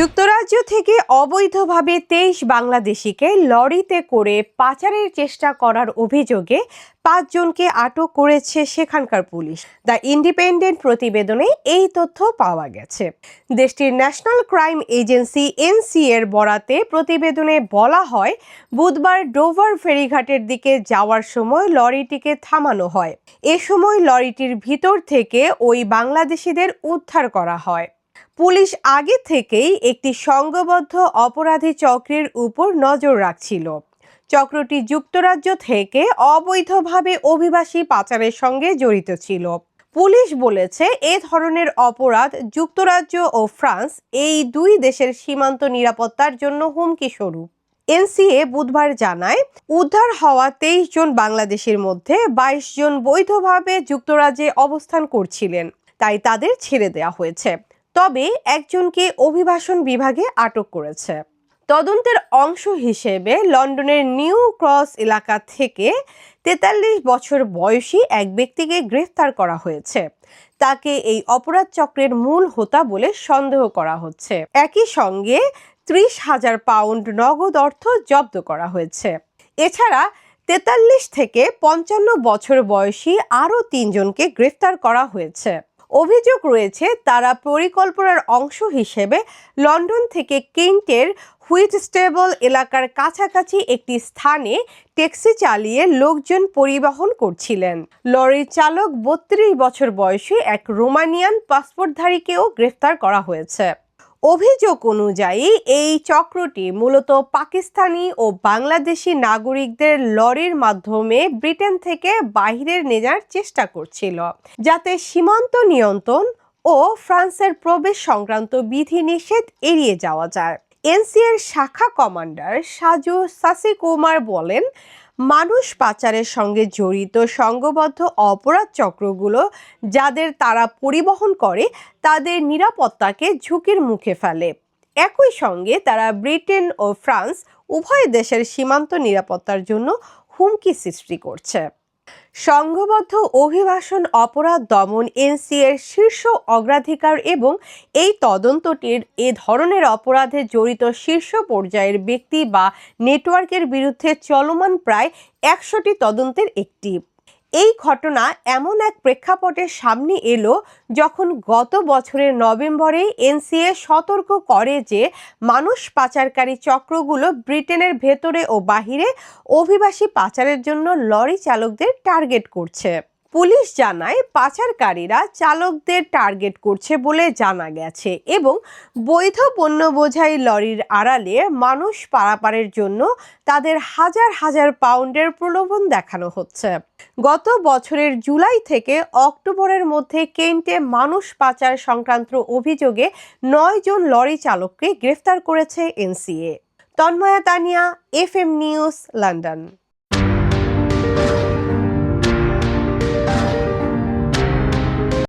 যুক্তরাজ্য থেকে অবৈধভাবে তেইশ বাংলাদেশিকে লরিতে করে পাচারের চেষ্টা করার অভিযোগে পাঁচজনকে আটক করেছে সেখানকার পুলিশ। দ্য ইন্ডিপেন্ডেন্ট প্রতিবেদনে এই তথ্য পাওয়া গেছে। দেশটির ন্যাশনাল ক্রাইম এজেন্সি এনসি এর বরাতে প্রতিবেদনে বলা হয়, বুধবার ডোভার ফেরিঘাটের দিকে যাওয়ার সময় লরিটিকে থামানো হয়। এ সময় লরিটির ভিতর থেকে ওই বাংলাদেশিদের উদ্ধার করা হয়। পুলিশ আগে থেকেই একটি সংঘবদ্ধ অপরাধী চক্রের উপর নজর রাখছিল। চক্রটি যুক্তরাজ্য থেকে অবৈধভাবে অভিবাসী পাচারের সঙ্গে জড়িত ছিল। পুলিশ বলেছে, এ ধরনের অপরাধ যুক্তরাজ্য ও ফ্রান্স এই দুই দেশের সীমান্ত নিরাপত্তার জন্য হুমকি স্বরূপ। এনসিএ বুধবার জানায়, উদ্ধার হওয়া তেইশ জন বাংলাদেশের মধ্যে বাইশ জন বৈধভাবে যুক্তরাজ্যে অবস্থান করছিলেন। তাই তাদের ছেড়ে দেওয়া হয়েছে। তবে একজনকে অভিবাসন বিভাগে আটক করেছে। তদন্তের অংশ হিসেবে লন্ডনের নিউ ক্রস এলাকা থেকে তেতাল্লিশ বছর বয়সী এক ব্যক্তিকে গ্রেফতার করা হয়েছে। তাকে এই অপরাধ চক্রের মূল হোতা বলে সন্দেহ করা হচ্ছে। একই সঙ্গে ত্রিশ হাজার পাউন্ড নগদ অর্থ জব্দ করা হয়েছে। এছাড়া তেতাল্লিশ থেকে পঞ্চান্ন বছর বয়সী আরও তিনজনকে গ্রেফতার করা হয়েছে। অভিযোগ রয়েছে তারা পরিকল্পনার অংশ হিসেবে লন্ডন থেকে কেন্টের হুইট স্টেবল এলাকার কাছাকাছি একটি স্থানে ট্যাক্সি চালিয়ে লোকজন পরিবহন করছিলেন। লরির চালক বত্রিশ বছর বয়সী এক রোমানিয়ান পাসপোর্টধারীকেও গ্রেফতার করা হয়েছে। অভিযোগ অনুযায়ী এই চক্রটি মূলত পাকিস্তানি ও বাংলাদেশি নাগরিকদের লরির মাধ্যমে ব্রিটেন থেকে বাহিরের নেজার চেষ্টা করছিল, যাতে সীমান্ত নিয়ন্ত্রণ ও ফ্রান্সের প্রবেশ সংক্রান্ত বিধি নিষেধ এড়িয়ে যাওয়া যায়। এনসিএর শাখা কমান্ডার সাজু সাসি কুমার বলেন, মানুষ পাচারের সঙ্গে জড়িত সংঘবদ্ধ অপরাধ চক্রগুলো যাদের তারা পরিবহন করে, তাদের নিরাপত্তাকে ঝুঁকির মুখে ফেলে। একই সঙ্গে তারা ব্রিটেন ও ফ্রান্স উভয় দেশের সীমান্ত নিরাপত্তার জন্য হুমকি সৃষ্টি করছে। সংঘবদ্ধ অভিবাসন অপরাধ দমন এনসিএর শীর্ষ অগ্রাধিকার এবং এই তদন্তটির এ ধরনের অপরাধে জড়িত শীর্ষ পর্যায়ের ব্যক্তি বা নেটওয়ার্কের বিরুদ্ধে চলমান প্রায় একশোটি তদন্তের একটি। এই ঘটনা এমন এক প্রেক্ষাপটের সামনে এলো যখন গত বছরের নভেম্বরে এনসিএ সতর্ক করে যে মানুষ পাচারকারী চক্রগুলো ব্রিটেনের ভেতরে ও বাহিরে অভিবাসী পাচারের জন্য লরি চালকদের টার্গেট করছে। পুলিশ জানায় পাচারকারীরা চালকদের টার্গেট করছে বলে জানা গেছে এবং বৈধ পণ্য বোঝাই লরির আড়ালে মানুষ পারাপারের জন্য তাদের হাজার হাজার পাউন্ডের প্রলোভন দেখানো হচ্ছে। গত বছরের জুলাই থেকে অক্টোবরের মধ্যে কেন্টে মানুষ পাচার সংক্রান্ত অভিযোগে নয় জন লরি চালককে গ্রেফতার করেছে NCA. Tanmaya Tania F M news, London.